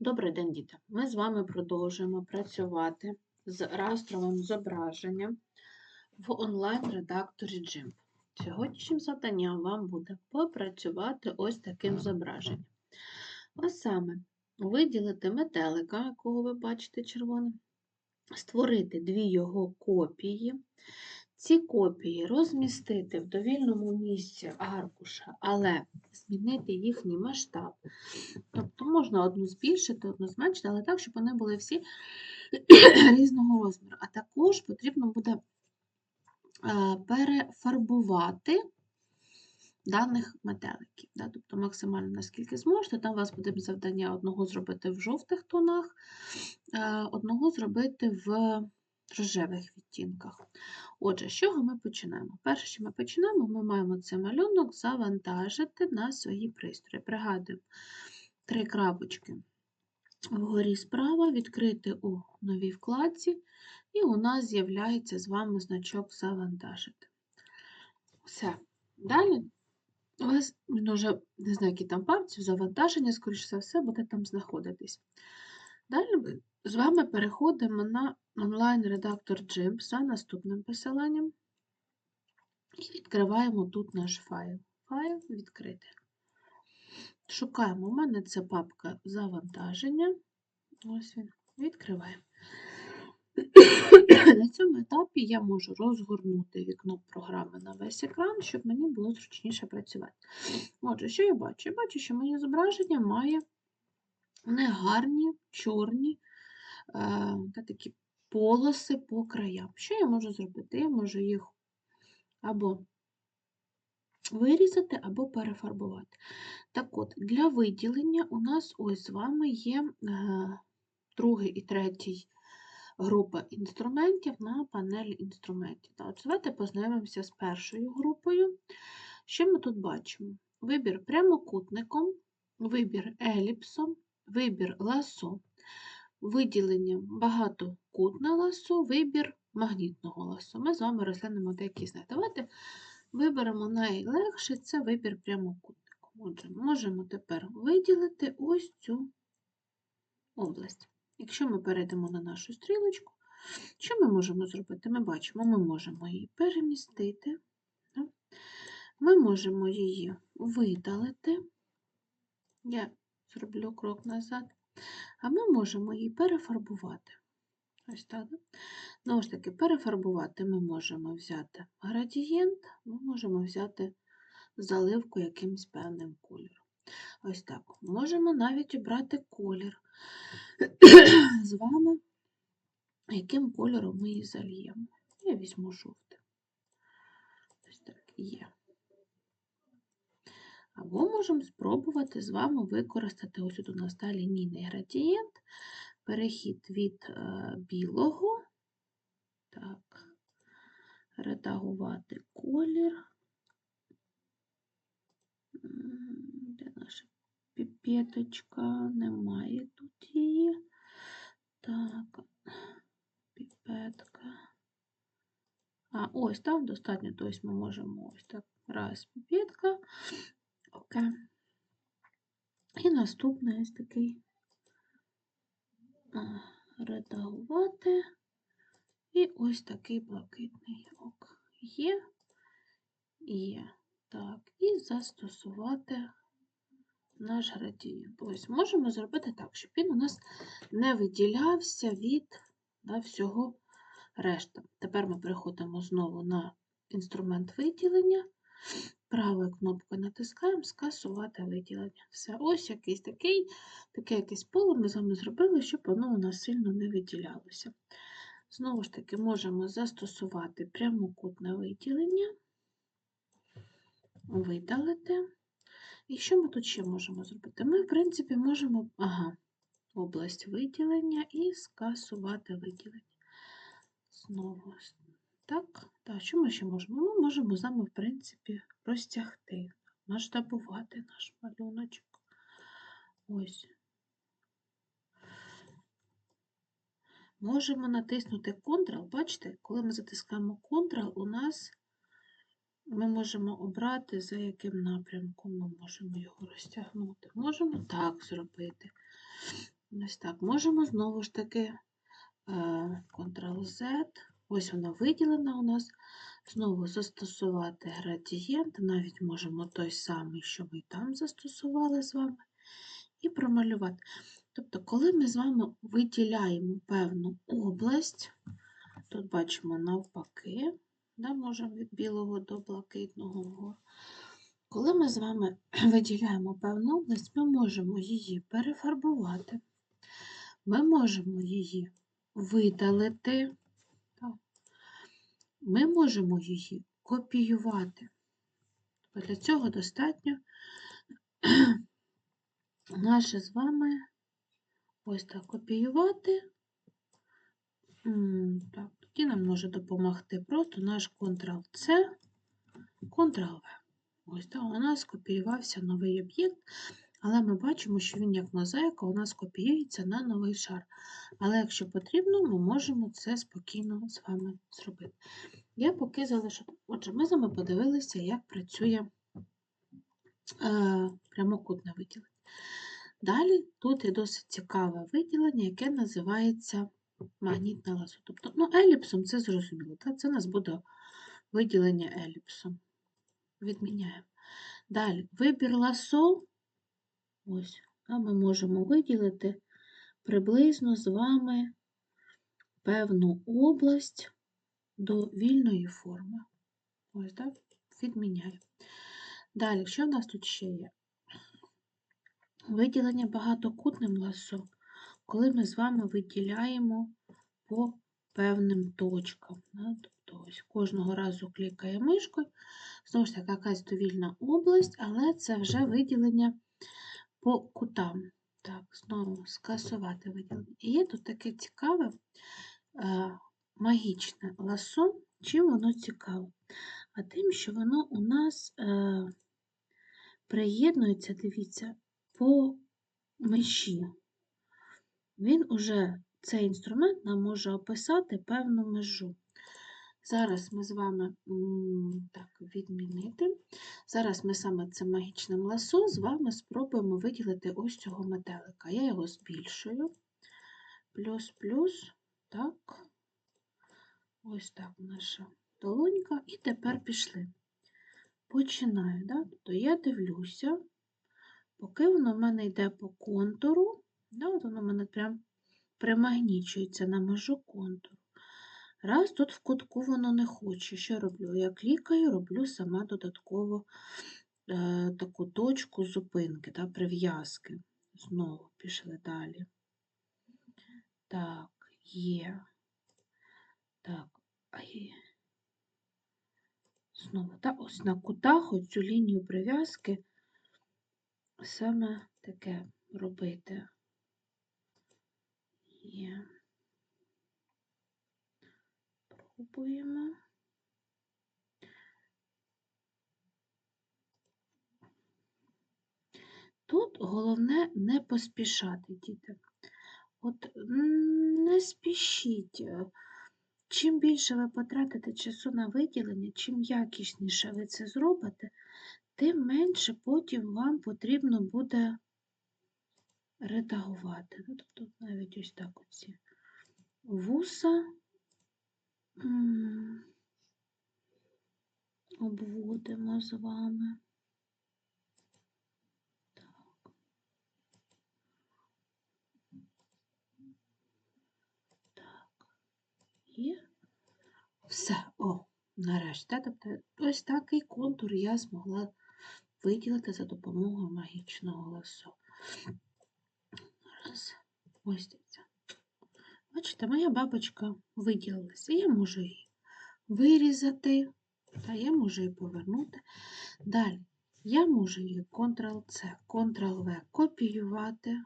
Добрий день, діти! Ми з вами продовжуємо працювати з растровим зображенням в онлайн-редакторі GIMP. Сьогоднішнім завданням вам буде попрацювати ось таким зображенням. Ось саме виділити метелика, якого ви бачите червоним, створити дві його копії. Ці копії розмістити в довільному місці аркуша, але змінити їхній масштаб. Тобто можна одну збільшити, одну зменшити, але так, щоб вони були всі різного розміру. А також потрібно буде е, перефарбувати даних метеликів. Да? Тобто максимально наскільки зможете. Там у вас буде завдання одного зробити в жовтих тонах, е, одного зробити в рожевих відтінках. Отже, з чого ми починаємо? Перше, що ми починаємо, ми маємо цей малюнок завантажити на свої пристрої. Пригадуємо, три крапочки вгорі справа, відкрити у новій вкладці, і у нас з'являється з вами значок завантажити. Все. Далі у вас він вже не знаю, які там папці, завантаження, скоріш за все, буде там знаходитись. Далі ми з вами переходимо на онлайн-редактор GIMP за наступним посиланням і відкриваємо тут наш файл. Файл відкрити. Шукаємо, у мене це папка завантаження. Ось він, відкриваємо. На цьому етапі я можу розгорнути вікно програми на весь екран, щоб мені було зручніше працювати. Отже, що я бачу? Я бачу, що моє зображення має негарні, чорні е, та такі полоси по краям. Що я можу зробити? Я можу їх або вирізати, або перефарбувати. Так от, для виділення у нас ось з вами є е, другий і третій група інструментів на панелі інструментів. Так, Давайте познайомимося з першою групою. Що ми тут бачимо? Вибір прямокутником, вибір еліпсом, вибір ласо, виділення багатокутне ласо, вибір магнітного ласо. Ми з вами розглянемо деякі з них. Давайте виберемо найлегше це вибір прямокутником. Отже, можемо тепер виділити ось цю область. Якщо ми перейдемо на нашу стрілочку, що ми можемо зробити? Ми бачимо, ми можемо її перемістити, ми можемо її видалити. Я зроблю крок назад, а ми можемо її перефарбувати. Ось так. Знову ж таки, перефарбувати ми можемо взяти градієнт, ми можемо взяти заливку якимось певним кольором. Ось так. Можемо навіть обрати колір з вами, яким кольором ми її зальємо. Я візьму жовтий. Ось так є. Або можемо спробувати з вами використати ось тут у нас та лінійний градієнт, перехід від е, білого, так, редагувати колір. Де наша піпеточка? Немає тут її. Так, піпетка. А, ось там достатньо, тобто ми можемо ось так. Раз, піпетка. Окей. І наступний ось такий редагувати. І ось такий блакитний ок. Є, є. Так, і застосувати наш градієнт. Ось можемо зробити так, щоб він у нас не виділявся від да, всього решта. Тепер ми переходимо знову на інструмент виділення. Правою кнопкою натискаємо скасувати виділення. Все, ось якийсь такий, таке якесь поле ми з вами зробили, щоб воно у нас сильно не виділялося. Знову ж таки, можемо застосувати прямокутне виділення, видалити. І що ми тут ще можемо зробити? Ми, в принципі, можемо ага, область виділення і скасувати виділення. Знову так, так, що ми ще можемо? Ми можемо з вами, в принципі, розтягти, масштабувати наш малюночок. Ось. Можемо натиснути Ctrl, бачите, коли ми затискаємо Ctrl, у нас ми можемо обрати, за яким напрямком ми можемо його розтягнути. Можемо так зробити. Ось так. Можемо знову ж таки е, Ctrl-Z. Ось вона виділена у нас. Знову застосувати градієнт. Навіть можемо той самий, що ми там застосували з вами, і промалювати. Тобто, коли ми з вами виділяємо певну область, тут бачимо навпаки, да, можемо від білого до блакитного вгору. Коли ми з вами виділяємо певну область, ми можемо її перефарбувати, ми можемо її видалити. Ми можемо її копіювати. Для цього достатньо наше з вами ось так копіювати. Так, тоді нам може допомогти просто наш Ctrl-C, Ctrl-V. Ось так, у нас скопіювався новий об'єкт, але ми бачимо, що він як мозаїка у нас копіюється на новий шар. Але якщо потрібно, ми можемо це спокійно з вами зробити. Я поки залишу. Отже, ми з вами подивилися, як працює е, прямокутне виділення. Далі тут є досить цікаве виділення, яке називається магнітне ласо. Тобто, ну, еліпсом це зрозуміло, так? це у нас буде виділення еліпсом. Відміняємо. Далі, вибір ласо. Ось, а ми можемо виділити приблизно з вами певну область до вільної форми. Ось, так, відміняємо. Далі, що в нас тут ще є? Виділення багатокутним ласо, коли ми з вами виділяємо по певним точкам. Тобто ось кожного разу клікає мишкою, знову ж таки, якась довільна область, але це вже виділення по кутам. Так, знову скасувати виділення. І є тут таке цікаве е, магічне ласо. Чим воно цікаве? А тим, що воно у нас е, приєднується, дивіться, по межі. Він уже, цей інструмент нам може описати певну межу. Зараз ми з вами так, відмінити. Зараз ми саме це магічним ласо з вами спробуємо виділити ось цього метелика. Я його збільшую. Плюс, плюс, так. Ось так наша долонька. І тепер пішли. Починаю, да? Тобто я дивлюся, поки воно в мене йде по контуру, да? от воно в мене прям примагнічується на межу контуру. Раз тут в кутку воно не хоче. Що роблю? Я клікаю, роблю сама додатково е, таку точку зупинки, да, прив'язки. Знову пішли далі. Так, є. Так, а є. Знову, так, ось на кутах оцю лінію прив'язки саме таке робити. Є. Пробуємо. Тут головне не поспішати, діти. От не спішіть. Чим більше ви потратите часу на виділення, чим якісніше ви це зробите, тим менше потім вам потрібно буде редагувати. Ну, тобто навіть ось так оці вуса обводимо з вами. Так. І все. О, нарешті. Тобто ось такий контур я змогла виділити за допомогою магічного ласо. Раз. Ось. Бачите, моя бабочка виділилася. Я можу її вирізати, та я можу її повернути. Далі я можу її Ctrl-C, Ctrl-V копіювати.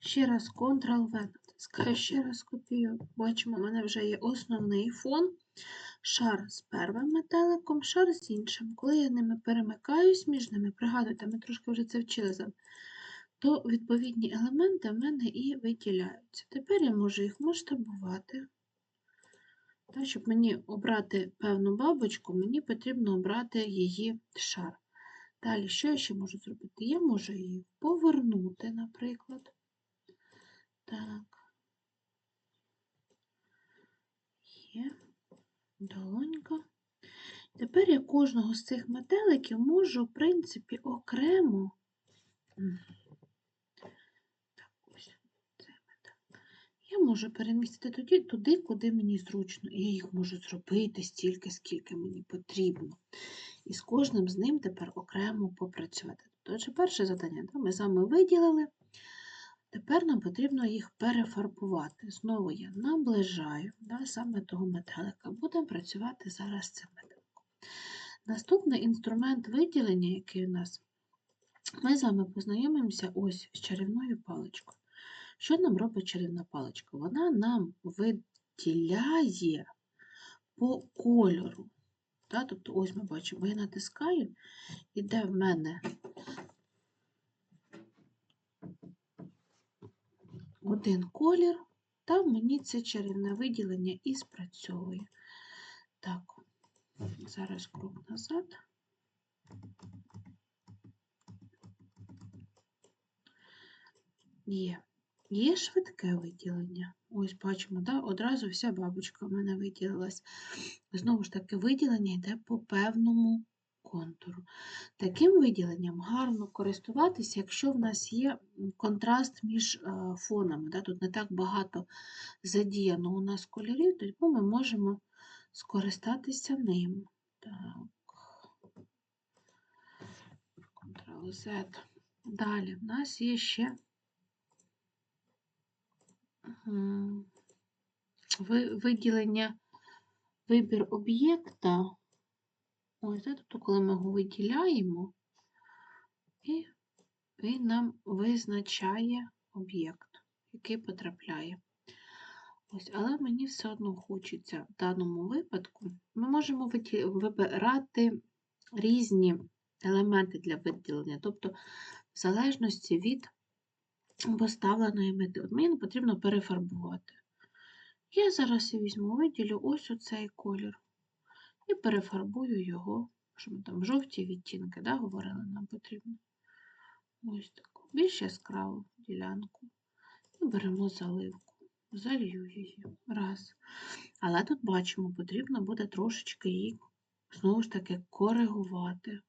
Ще раз Ctrl-V натискаю, ще раз копію. Бачимо, у мене вже є основний фон. Шар з первим метеликом, шар з іншим. Коли я ними перемикаюсь між ними, пригадуйте, ми трошки вже це вчили, то відповідні елементи в мене і виділяються. Тепер я можу їх масштабувати. Та, щоб мені обрати певну бабочку, мені потрібно обрати її шар. Далі, що я ще можу зробити? Я можу її повернути, наприклад. Так. Є долонька. Тепер я кожного з цих метеликів можу, в принципі, окремо. М. Так, ось цей метелик. Я можу перемістити тоді, туди, куди мені зручно. І я їх можу зробити стільки, скільки мені потрібно. І з кожним з ним тепер окремо попрацювати. Отже, перше завдання да, ми з вами виділили. Тепер нам потрібно їх перефарбувати. Знову я наближаю да, саме того метелика. Будемо працювати зараз з цим метеликом. Наступний інструмент виділення, який у нас, ми з вами познайомимося ось з чарівною паличкою. Що нам робить чарівна паличка? Вона нам виділяє по кольору. Да? Тобто, ось ми бачимо, я натискаю, іде в мене один колір, та мені це чарівне виділення і спрацьовує. Так, зараз крок назад. Є. Є швидке виділення. Ось бачимо, да? одразу вся бабочка в мене виділилась. Знову ж таки, виділення йде по певному контуру. Таким виділенням гарно користуватися, якщо в нас є контраст між е, фонами. Да? Тут не так багато задіяно у нас кольорів, тому ми можемо скористатися ним. Так. Ctrl-Z. Далі в нас є ще виділення, вибір об'єкта. Ось, да, тобто, коли ми його виділяємо, і він нам визначає об'єкт, який потрапляє. Ось, але мені все одно хочеться в даному випадку. Ми можемо вибирати різні елементи для виділення, тобто в залежності від поставленої мети. От мені потрібно перефарбувати. Я зараз візьму, виділю ось оцей колір і перефарбую його, що ми там жовті відтінки, да, говорили, нам потрібно. Ось таку більш яскраву ділянку. І беремо заливку, залью її. Раз. Але тут бачимо, потрібно буде трошечки її, знову ж таки, коригувати.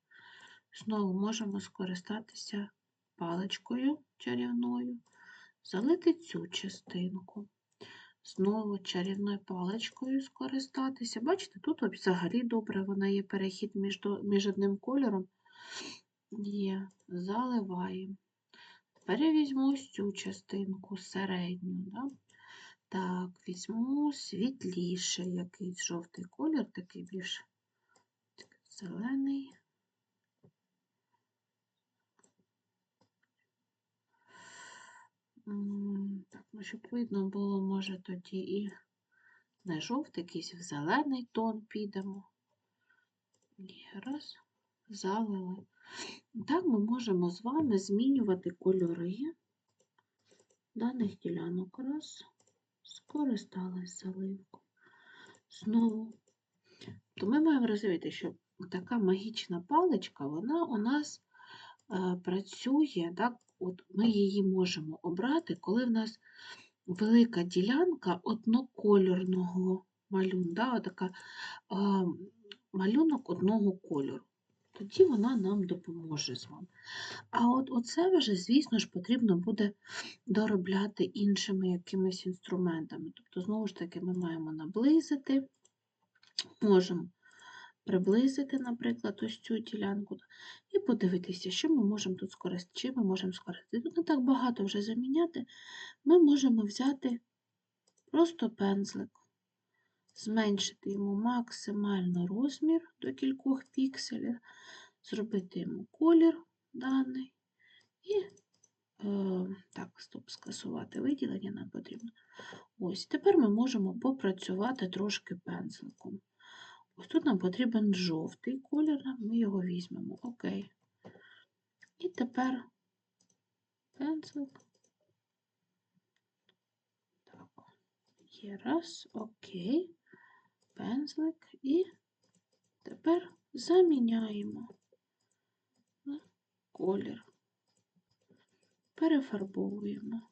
Знову можемо скористатися паличкою чарівною, залити цю частинку. Знову чарівною паличкою скористатися. Бачите, тут взагалі добре вона є перехід між, між одним кольором. Є, заливаємо. Тепер я візьму ось цю частинку середню. Да? Так, візьму світліший якийсь жовтий колір, такий більш зелений. Так, ну, щоб видно було, може, тоді і не жовтий, якийсь в зелений тон підемо. І раз, залили. Так ми можемо з вами змінювати кольори даних ділянок. Раз, скористалась заливкою. Знову. То ми маємо розуміти, що така магічна паличка, вона у нас е, працює, так, от ми її можемо обрати, коли в нас велика ділянка однокольорного малюнку, да, така, е, малюнок одного кольору. Тоді вона нам допоможе з вами. А от оце вже, звісно ж, потрібно буде доробляти іншими якимись інструментами. Тобто, знову ж таки, ми маємо наблизити, можемо приблизити, наприклад, ось цю ділянку, і подивитися, що ми можемо тут скористати, чим ми можемо скористати. Тут не так багато вже заміняти. Ми можемо взяти просто пензлик, зменшити йому максимально розмір до кількох пікселів, зробити йому колір даний. І е, так, стоп, скасувати виділення нам потрібно. Ось, тепер ми можемо попрацювати трошки пензликом. Ось тут нам потрібен жовтий колір, ми його візьмемо. Окей. І тепер пензлик. Так, є раз, окей, пензлик і тепер заміняємо колір. Перефарбовуємо.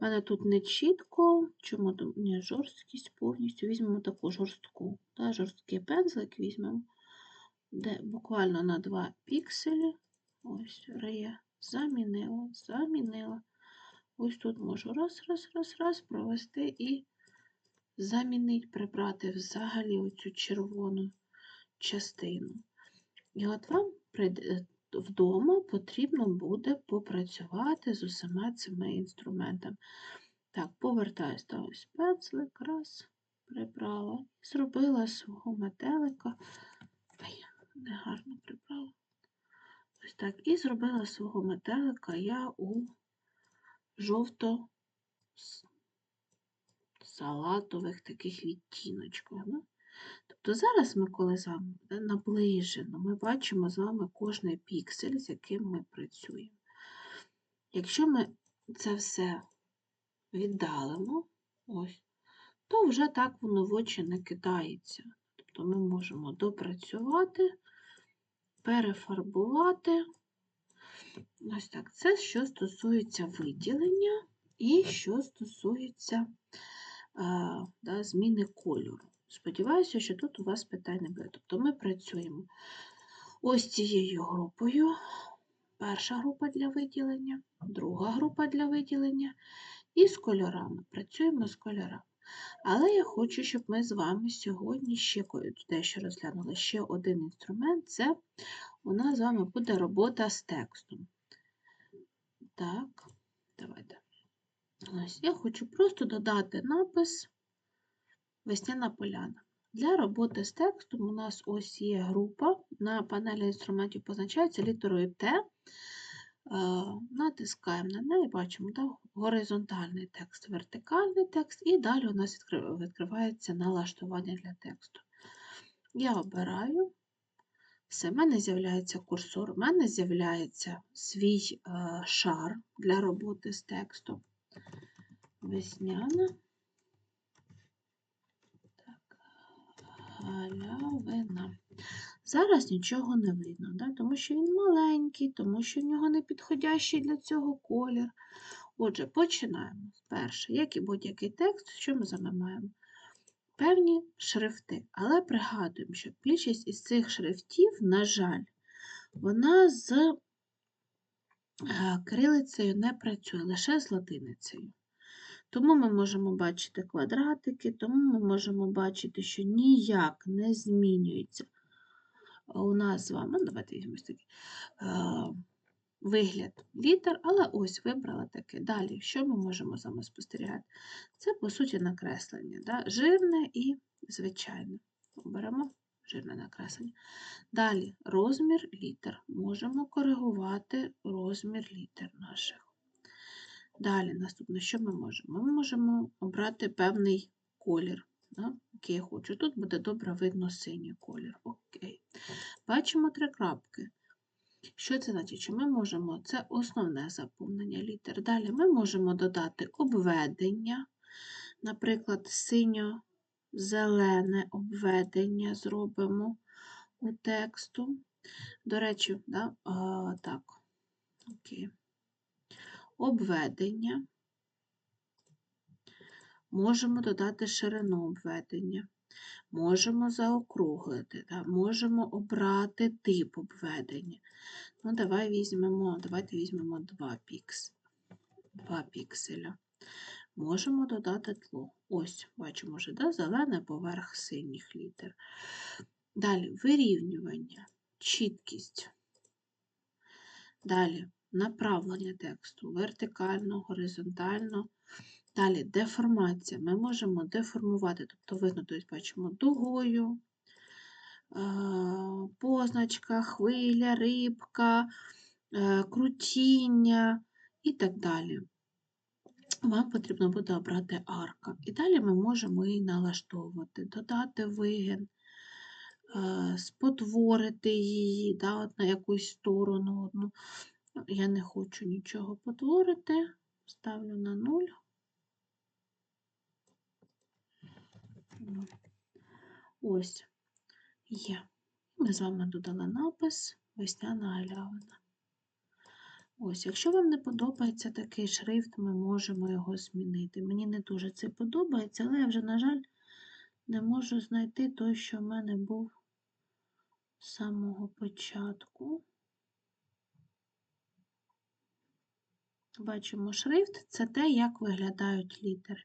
Мене тут не чітко, чому не жорсткість повністю. Візьмемо таку жорстку. Да, жорсткий пензлик візьмемо, де буквально на 2 пікселі. Ось рея замінила, замінила. Ось тут можу раз, раз, раз, раз провести і замінити, прибрати взагалі оцю червону частину. І от вам вдома потрібно буде попрацювати з усіма цими інструментами. Так, повертаюсь та ось пензлик, раз, прибрала, зробила свого метелика. Ай, негарно прибрала. Ось так, і зробила свого метелика я у жовто-салатових таких відтіночках. Да? Тобто зараз ми, коли з вами наближено, ми бачимо з вами кожний піксель, з яким ми працюємо. Якщо ми це все віддалимо, ось, то вже так воно в очі не кидається. Тобто ми можемо допрацювати, перефарбувати. Ось так. Це що стосується виділення і що стосується а, да, зміни кольору. Сподіваюся, що тут у вас питань не буде. Тобто ми працюємо ось цією групою. Перша група для виділення, друга група для виділення і з кольорами. Працюємо з кольорами. Але я хочу, щоб ми з вами сьогодні ще дещо розглянули. Ще один інструмент це у нас з вами буде робота з текстом. Так, давайте. Ось я хочу просто додати напис Весняна поляна. Для роботи з текстом у нас ось є група. На панелі інструментів позначається літерою Т. Е, Натискаємо на неї, бачимо да, горизонтальний текст, вертикальний текст, і далі у нас відкривається налаштування для тексту. Я обираю. Все, в мене з'являється курсор, в мене з'являється свій е, шар для роботи з текстом. Весняна. Галявина. Зараз нічого не видно, да? тому що він маленький, тому що в нього не підходящий для цього колір. Отже, починаємо. Перше, як і будь-який текст, що ми з вами маємо? Певні шрифти. Але пригадуємо, що більшість із цих шрифтів, на жаль, вона з е, кирилицею не працює, лише з латиницею. Тому ми можемо бачити квадратики, тому ми можемо бачити, що ніяк не змінюється у нас з вами, ну, давайте візьмемо такий е, вигляд літер, але ось вибрала таке. Далі, що ми можемо з вами спостерігати? Це, по суті, накреслення, да? жирне і звичайне. Оберемо жирне накреслення. Далі розмір літер. Можемо коригувати розмір літер наших. Далі, наступне, що ми можемо? Ми можемо обрати певний колір, да, який я хочу. Тут буде добре видно синій колір. Окей. Бачимо три крапки. Що це значить? Що ми можемо, це основне заповнення літер. Далі ми можемо додати обведення, наприклад, синьо-зелене обведення зробимо у тексту. До речі, да, а, так, окей обведення. Можемо додати ширину обведення, можемо заокруглити, да? можемо обрати тип обведення. Ну, давай візьмемо, давайте візьмемо 2 пікс, 2 пікселя. Можемо додати тло. Ось, бачимо вже, да? зелений поверх синіх літер. Далі вирівнювання, чіткість. Далі направлення тексту вертикально, горизонтально. Далі деформація. Ми можемо деформувати, тобто видно, бачимо дугою, е, позначка, хвиля, рибка, е, крутіння і так далі. Вам потрібно буде обрати арка. І далі ми можемо її налаштовувати, додати вигин, е, спотворити її да, на якусь сторону. Ну, Я не хочу нічого потворити, ставлю на 0. Ось є. Ми з вами додали напис Весняна галявина. Ось, якщо вам не подобається такий шрифт, ми можемо його змінити. Мені не дуже це подобається, але я вже, на жаль, не можу знайти той, що в мене був з самого початку. Бачимо шрифт це те, як виглядають літери.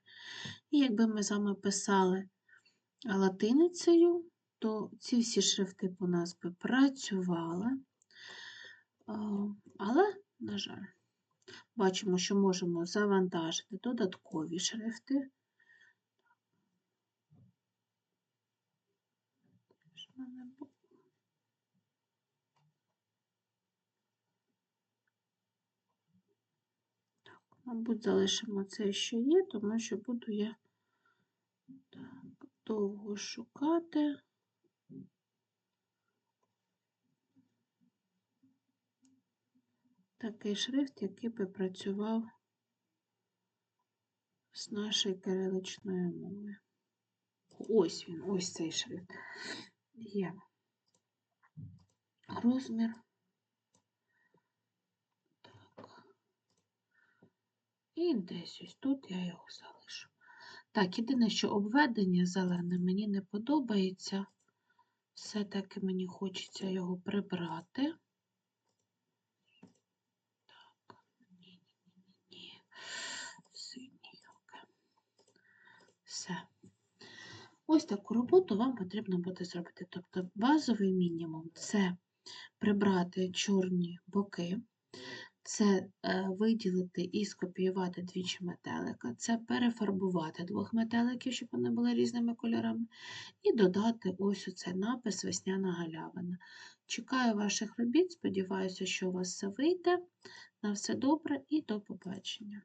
І якби ми з вами писали латиницею, то ці всі шрифти б у нас би працювали. Але, на жаль, бачимо, що можемо завантажити додаткові шрифти. Що в мене було? Так, Мабуть, залишимо це, що є, тому що буду я так, довго шукати. Такий шрифт, який би працював з нашої кириличної мови. Ось він, ось цей шрифт. Є розмір. І десь ось тут я його залишу. Так, єдине, що обведення зелене мені не подобається. Все-таки мені хочеться його прибрати. Так, ні, ні, ні, ні. Синій. Все. Ось таку роботу вам потрібно буде зробити. Тобто базовий мінімум це прибрати чорні боки, це е, виділити і скопіювати двічі метелика, це перефарбувати двох метеликів, щоб вони були різними кольорами, і додати ось оцей напис Весняна галявина. Чекаю ваших робіт, сподіваюся, що у вас все вийде. На все добре і до побачення.